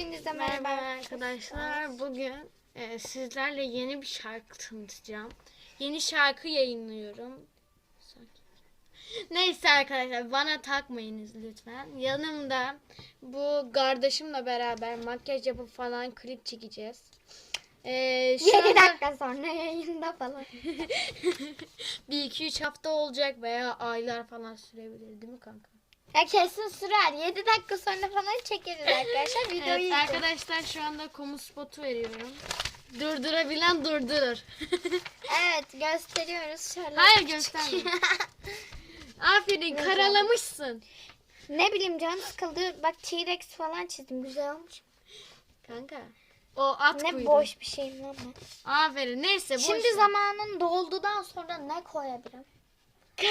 Hepinize merhaba. Merhaba arkadaşlar. Bugün e, sizlerle yeni bir şarkı tanıtacağım. Yeni şarkı yayınlıyorum. Neyse arkadaşlar bana takmayınız lütfen. Yanımda bu kardeşimle beraber makyaj yapıp falan klip çekeceğiz. E, şu 7 anda dakika sonra yayında falan. bir iki üç hafta olacak veya aylar falan sürebilir değil mi kanka? Ya kesin sürer. 7 dakika sonra falan çekeriz arkadaşlar. Videoyu Evet, arkadaşlar şu anda komu spotu veriyorum. Durdurabilen durdurur. evet gösteriyoruz. Şöyle. Hayır gösterme. Aferin karalamışsın. Ne bileyim canım sıkıldı. Bak T-Rex falan çizdim. Güzel olmuş. Kanka. O at Ne kuyruğu. boş bir şeyim lan ben. Aferin neyse boş. Şimdi ver. zamanın doldudan sonra ne koyabilirim?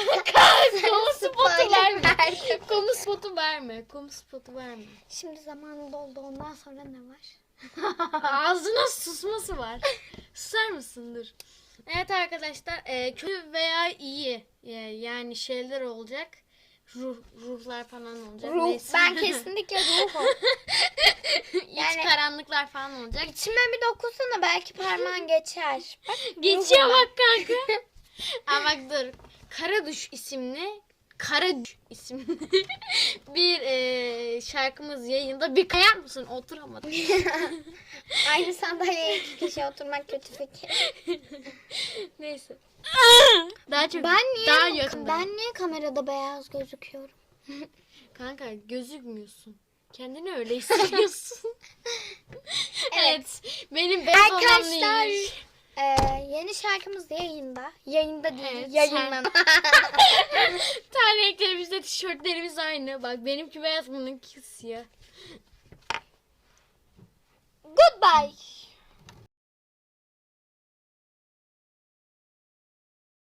Komu spotu Spoiler verme. Komu spotu verme. Komu spotu verme. Şimdi zamanın doldu. Ondan sonra ne var? Ağzına susması var. Susar mısın dur. Evet arkadaşlar e, kötü veya iyi e, yani şeyler olacak. Ruh, ruhlar falan olacak. Ruh. Neyse. Ben kesinlikle ruhum. İç Yani- karanlıklar falan olacak. İçime bir dokunsana belki parmağın geçer. Bak, Geçiyor bak kanka. Ama bak dur. Karaduş isimli Karaduş isimli bir e, şarkımız yayında. Bir kayar mısın? Oturamadım. Aynı sandalyeye iki kişi oturmak kötü fikir. Neyse. Daha çok Ben niye daha yakında. ben niye kamerada beyaz gözüküyorum? Kanka gözükmüyorsun. Kendini öyle hissediyorsun. evet. Benim bez Arkadaşlar olmam e, yeni şarkımız yayında. Yayında değil, Evet, yayınlan. Terliklerimizde tişörtlerimiz aynı. Bak benimki beyaz bununki siyah. Goodbye.